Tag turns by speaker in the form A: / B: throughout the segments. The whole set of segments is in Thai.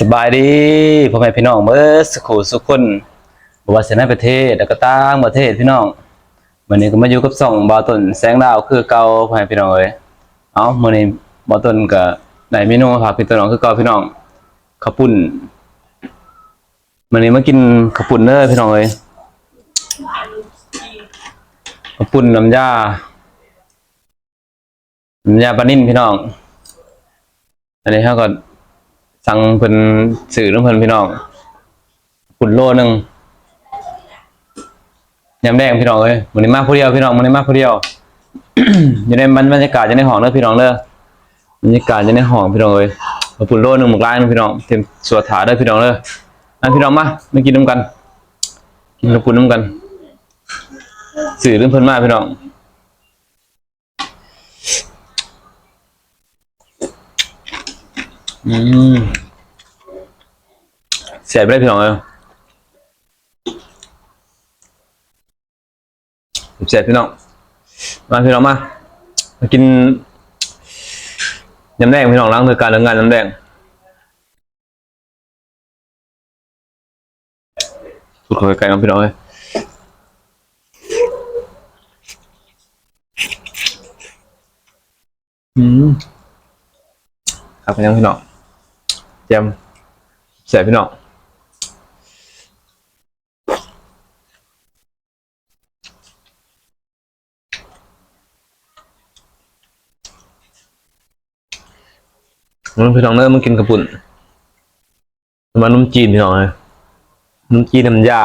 A: สบายดีพ่อแม่พี่น้องเมื่อสักครู่สุกคนบว่าเสในประเทศแล้วก็ต่างประเทศพี่น้องวันนี้ก็มาอยู่กับส่องบาวตนแสงดาวคือเก่าพ่อแม่พี่น้องเอ้ยเอ้ามื้อนี้บาวตนก็ได้เมนูมาฝากพี่ตน้องคือเก่าพี่น้องข้าวปุ้นมื้อนี้มากินข้าวปุ้นเด้อพี่น้องเอ้ยข้าวปุ้นน้ำยาน้ำยาปลานิ่มพี่น้องอันนี้เฮาก็ สั่งเพิ่นสื่อน้ำเพิ่นพี่น้องปุ่นโลหนึงยำแดงพี่น้องเอ้ยมื้อนี้มากผู้เดียวพี่น้องมื้อนี้มากผู้เดียว อยู่ในบรรยากาศอยู่ในห้องเด้อพี่น้องเด้อบรรยากาศอยู่ในห้องพี่น้องเอ้ยเอาปุ่นโลหนึงหมกลายนึงพี่น้องเตรียมสวดถาเด้อพี่น้องเด้อมาพี่น้องมามากินน้ำกัน กินน้ำปุ่นน้ำกัน สื่อเรื่องเพิ่นมากพี่น้องอืม สียไปได้พี่น้องเอ้ยเสียพี่น้อง มาพี่น้องมา มากินยำแดงพี่น้องล้างเธอการเรื่องงานยำแดงสุดขอไกลๆน้องพี่น้องเลยอืมครับพี่น้องพี่น้องเจมเสียพี่น้อง มึงพี่น้องเริ่มมึงกินกระปุ่นมานุ่มจีนพี่น้องเลยนุ่มจีนน้ำยา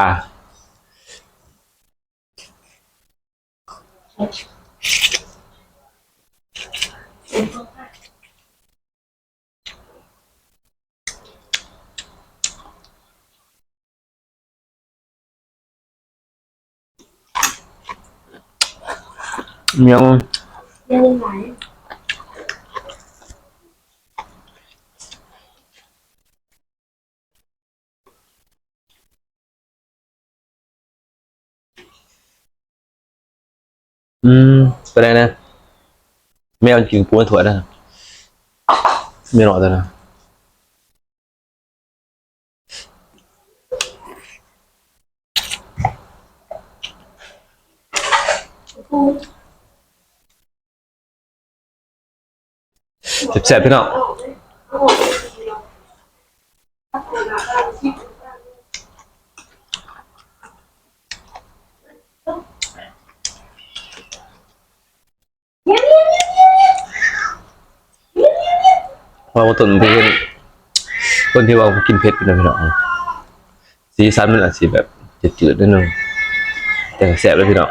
A: เมียว
B: ยังไห
A: อืมไปได้นะแมวกินปูถั่วได้ไม่หรอกแต่นะ
B: กู
A: เจ็บๆพี่น้อง
B: เยี่ยมเยี่ยมเยี่ยมเยี่ยมเยี่ยม
A: เพราะว่าตนเป็นคนที่ว่ากินเผ็ดเป็นพี่น้องสีสันมันอาจจะแบบจืดๆนิดนึงแต่แสบเลยพี่น้อง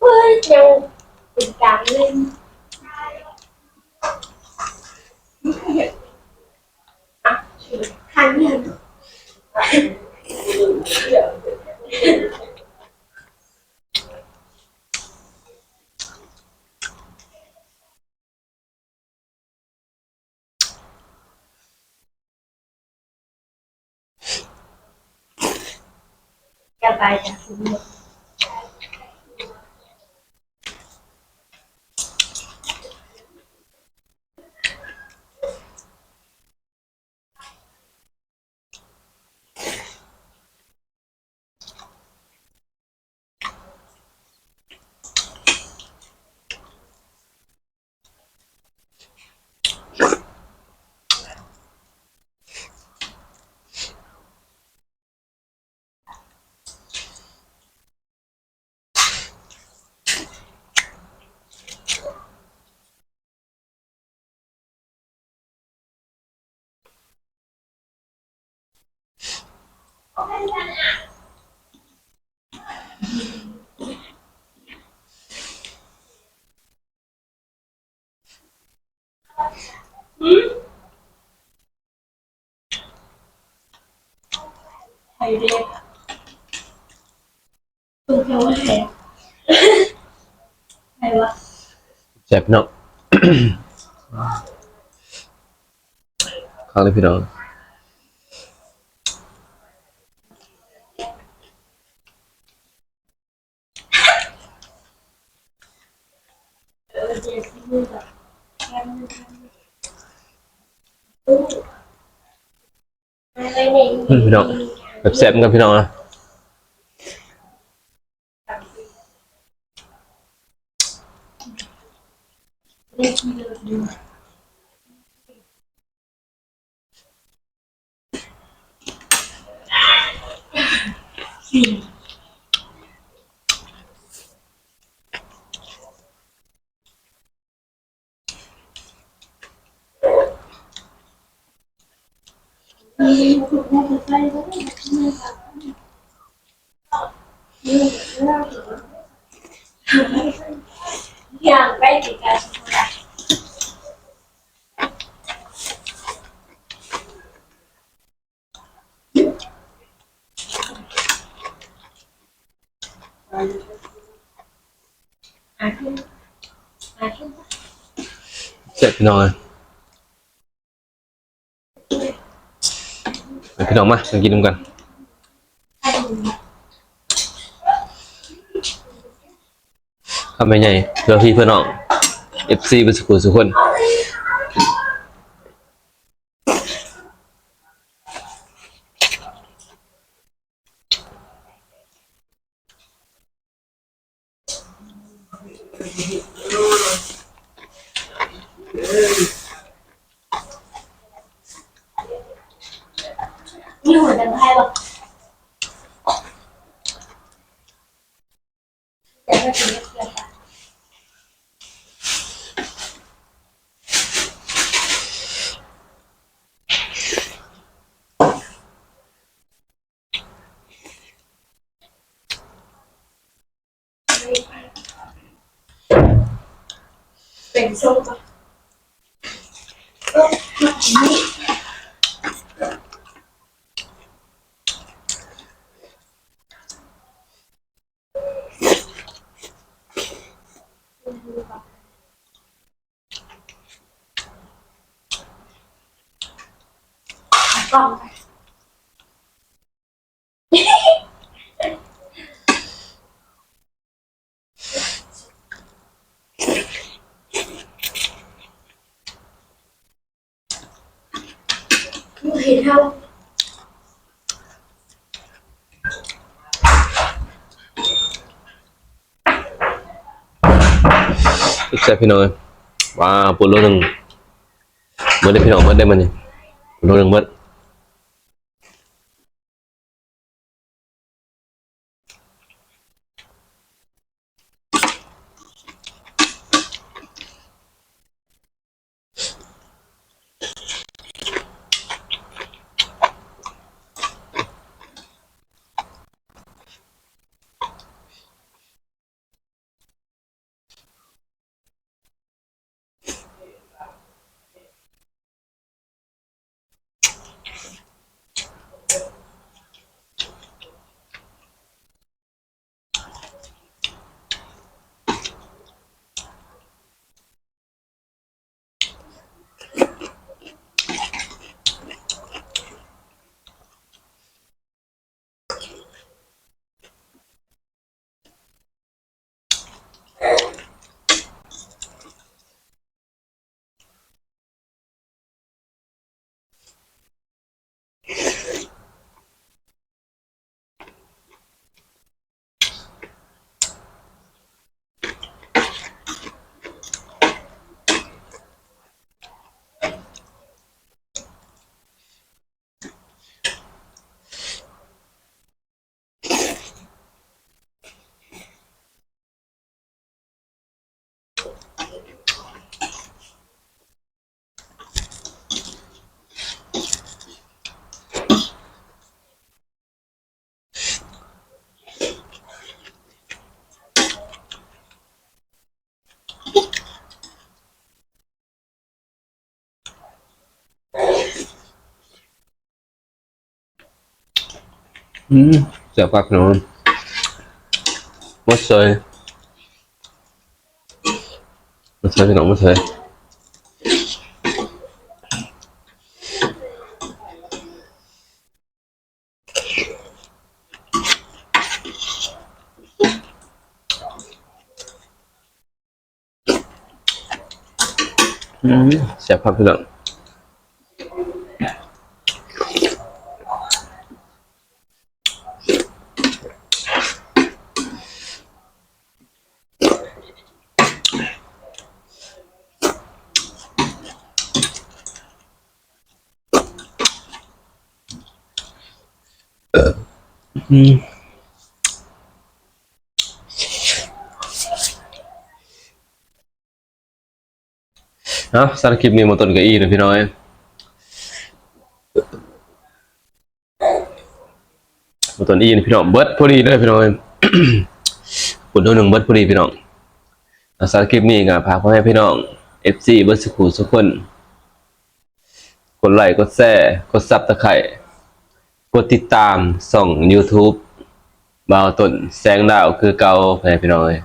B: เฮ้ยยังเป็นการเล่นอะคันเนี่ย จะไปจากที่นี่ใครเรียตุ้งเทวะใครใครวะ
C: แซ่บเนาะ ข้างเลยพี่น้อง
B: เออเดี๋ยวที่มือแบบแค่มือแค่มือตู้อะไรเนี่ย
C: อืมพี่น้อง แบบแซ่บกันพี่น้องนะ
B: อืมางใกล้ติดกัน อาขึ้นอาขึ้น
C: แซ่บ พี่น้องเลยไปพี่น้องมากินกัน
B: ให้ดู
C: ข้าวไม่ใหญ่เพื่อพี่เพื่อน้องเอฟซีเป็นสุขุสุขคน
B: นี่หัวดังไพ่ปะแต่ไม่ถึงเกินไป เป็นส้มปะ กล่องไปเห็นเท่า
C: แซ่บพี่น้อยว้าวปูโลหนึ่งเมื่อได้พี่น้องเมื่อได้มันนี่ปูโลหนึ่งเมื่อ อืมแซ่บครับพี่น้องหมดเลยมาเถอะพี่น้องมาเถอะอืมเสียบครับพี่น้อง เนาะสารคลิปนี้มาต้นกับอีนะพี่น้อยมาต้นอีนะพี่น้องเบิร์ดพอดีเลยพี่น้อยปุ่นตัวหนึ่งเบิร์ดพอดีพี่น้องสารคลิปนี้ก็พาพ่อแม่พี่น้อง FC เบิร์ดสุขุสุกคนกดไลค์กดแชร์กดซับตะไคร่ กดติดตามส่อง YouTube บาวต้นแสงดาวคือเก่าพ่อแม่พี่น้องเอ้ย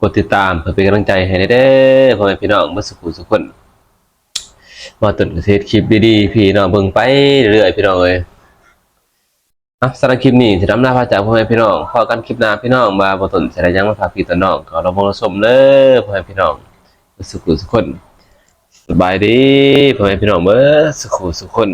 C: กดติดตามเพื่อเป็นกำลังใจให้ได้เด้อพ่อแม่พี่น้องเมื่อสักครู่สักคนมาต้นประเทศคลิปดีๆพี่น้องเบิ่งไปเรื่อยๆพี่น้องเอ้ยอะสำหรับคลิปนี้จะนำหน้าพาจากพ่อแม่พี่น้องพอกันคลิปหน้าพี่น้องมาบ่ต้นแสดงยังมาฝากพี่ต่อน้องก็เราบ่ชมเด้อพ่อแม่พี่น้องเมื่อสักครู่สักคนสบายดีพ่อแม่พี่น้องเมื่อสักครู่สักคน